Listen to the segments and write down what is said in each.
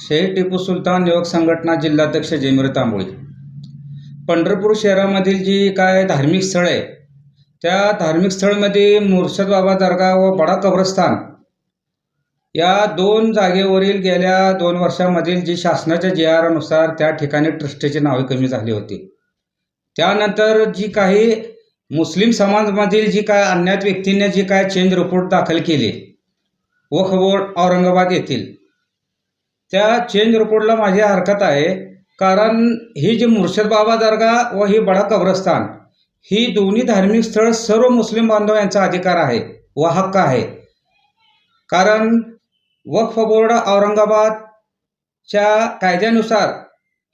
शहीद टिपू सुलतान युवक संघटना जिल्हाध्यक्ष जयमीर तांबोळी. पंढरपूर शहरामधील जी काय धार्मिक स्थळ आहे त्या धार्मिक स्थळमध्ये मुर्शद बाबा दर्गा व बडा कब्रस्तान या दोन जागेवरील गेल्या दोन वर्षामधील जी शासनाच्या जी आरानुसार त्या ठिकाणी ट्रस्टची नावे कमी झाली होती. त्यानंतर जी काही मुस्लिम समाजमधील जी काय अज्ञात व्यक्तींनी जी काय चेंज रिपोर्ट दाखल केले वखबोर्ड बोर्ड औरंगाबाद येथील त्या चेंज रिपोर्टला माझी हरकत आहे. कारण ही जी मुर्शद बाबा दर्गा व ही बडा कब्रस्तान ही दोन्ही धार्मिक स्थळ सर्व मुस्लिम बांधव यांचा अधिकार आहे व हक्क आहे. कारण वक्फ बोर्ड औरंगाबादच्या कायद्यानुसार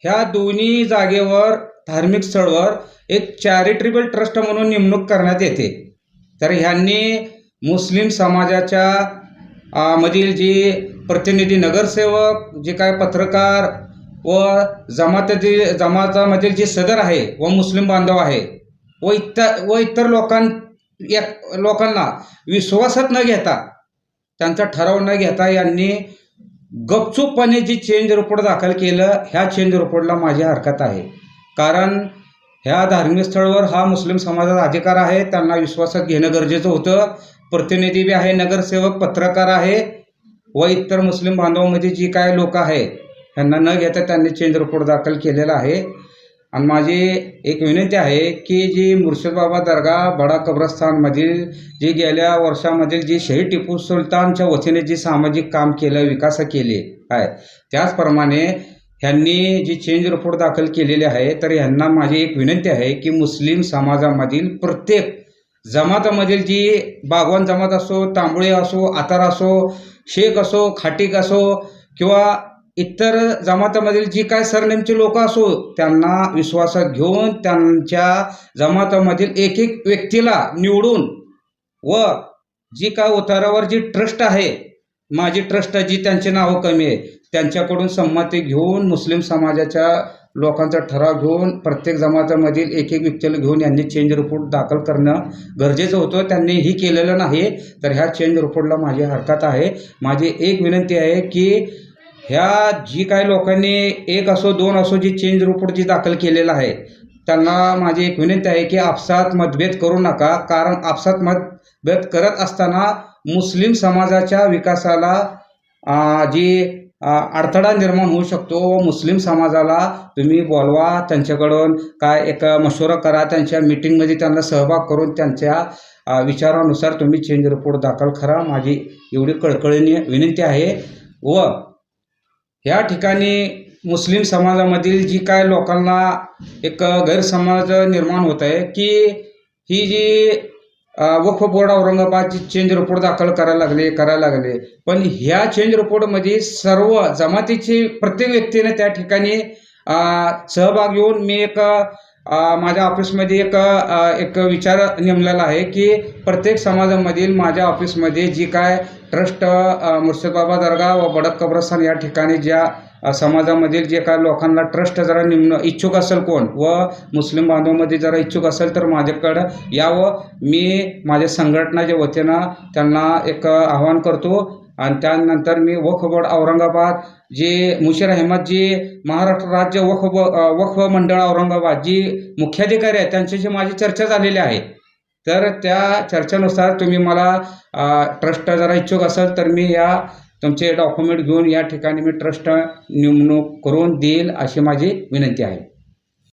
ह्या दोन्ही जागेवर धार्मिक स्थळवर एक चॅरिटेबल ट्रस्ट म्हणून नेमणूक करण्यात येते. तर ह्यांनी मुस्लिम समाजाच्या मधील जी प्रतिनिधी नगरसेवक जे काय पत्रकार व जमातातील जमातामधील जे सदर आहे व मुस्लिम बांधव आहे व इतर व इतर लोकां या लोकांना विश्वासात न घेता त्यांचा ठराव न घेता यांनी गपचूपपणे जी चेंज रिपोर्ट दाखल केलं ह्या चेंज रिपोर्टला माझी हरकत आहे. कारण ह्या धार्मिक स्थळावर हा मुस्लिम समाजाचा अधिकार आहे त्यांना विश्वासात घेणं गरजेचं होतं. प्रतिनिधी बी आहे नगरसेवक पत्रकार आहे. व इतर मुस्लिम बांधवामध्ये जी काय लोक आहे ह्यांना न घेता त्यांनी चेंज रिपोर्ट दाखल केलेला आहे. आणि माझी एक विनंती आहे की जी मुर्शिदबाबा दर्गा बडा कब्रस्तानमधील जी गेल्या वर्षामधील जी शहीद टिपू सुलतानच्या वतीने जी सामाजिक काम केलं विकास केले आहे त्याचप्रमाणे ह्यांनी जी चेंज रिपोर्ट दाखल केलेली आहे तर ह्यांना माझी एक विनंती आहे की मुस्लिम समाजामधील प्रत्येक जमातामधील जी बागवान जमात असो तांबोळी असो आतार असो शेख असो खाटीक असो किंवा इतर जमातामधील जी काय सरनेमची लोक असो त्यांना विश्वासात घेऊन त्यांच्या जमातामधील एक एक व्यक्तीला निवडून व जी काय उतारावर जी ट्रस्ट आहे माझी ट्रस्ट जी त्यांची नावं कमी आहे त्यांच्याकडून संमती घेऊन मुस्लिम समाजाच्या लोकांचा ठराव घेऊन प्रत्येक जमातामधील एक एक व्यक्तीला घेऊन यांनी चेंज रिपोर्ट दाखल करणं गरजेचं होतं. त्यांनी ही केलेलं नाही. तर ह्या चेंज रिपोर्टला माझी हरकत आहे. माझी एक विनंती आहे की ह्या जी काही लोकांनी एक असो दोन असो जी चेंज रिपोर्ट जी दाखल केलेला आहे त्यांना माझी एक विनंती आहे की आपसात मतभेद करू नका. कारण आपसात मतभेद करत असताना मुस्लिम समाजाच्या विकासाला जी अडथळा निर्माण होऊ शकतो. व मुस्लिम समाजाला तुम्ही बोलवा त्यांच्याकडून काय एक मशुरा करा त्यांच्या मिटिंगमध्ये त्यांना सहभाग करून त्यांच्या विचारानुसार तुम्ही चेंज रिपोर्ट दाखल करा. माझी एवढी कळकळीने विनंती आहे. व या ठिकाणी मुस्लिम समाजामधील जी काय लोकांना एक गैरसमज निर्माण होत आहे की ही जी वक्फ बोर्ड औरंगाबादची चेंज रिपोर्ट दाखल करायला लागले करायला लागले. पण ह्या चेंज रिपोर्टमध्ये सर्व जमातीची प्रत्येक व्यक्तीने त्या ठिकाणी सहभाग घेऊन मी एक माझ्या ऑफिसमध्ये एक एक विचार नेमलेला आहे की प्रत्येक समाजामधील माझ्या ऑफिसमध्ये जी काय ट्रस्ट अ, दर्गा व बडक कब्रस्तान या ठिकाणी ज्या समाजामधील जे काय लोकांना ट्रस्ट जरा निम्न इच्छुक असेल कोण? व मुस्लिम बांधवामध्ये जरा इच्छुक असेल तर माझ्याकडं यावं. मी माझ्या संघटनाच्या वतीनं त्यांना एक आवाहन करतो. आणि त्यानंतर मी वक्फ बोर्ड औरंगाबाद जे मुशीर अहमद जी महाराष्ट्र राज्य वक्फ ब- वक्फ मंडळ औरंगाबाद जी मुख्याधिकारी आहेत त्यांच्याशी माझी चर्चा झालेली आहे. तर त्या चर्चेनुसार तुम्ही मला ट्रस्ट जरा इच्छुक असेल तर मी या तुमचे डॉक्युमेंट घेऊन या ठिकाणी मी ट्रस्ट नेमणूक करून देईल अशी माझी विनंती आहे.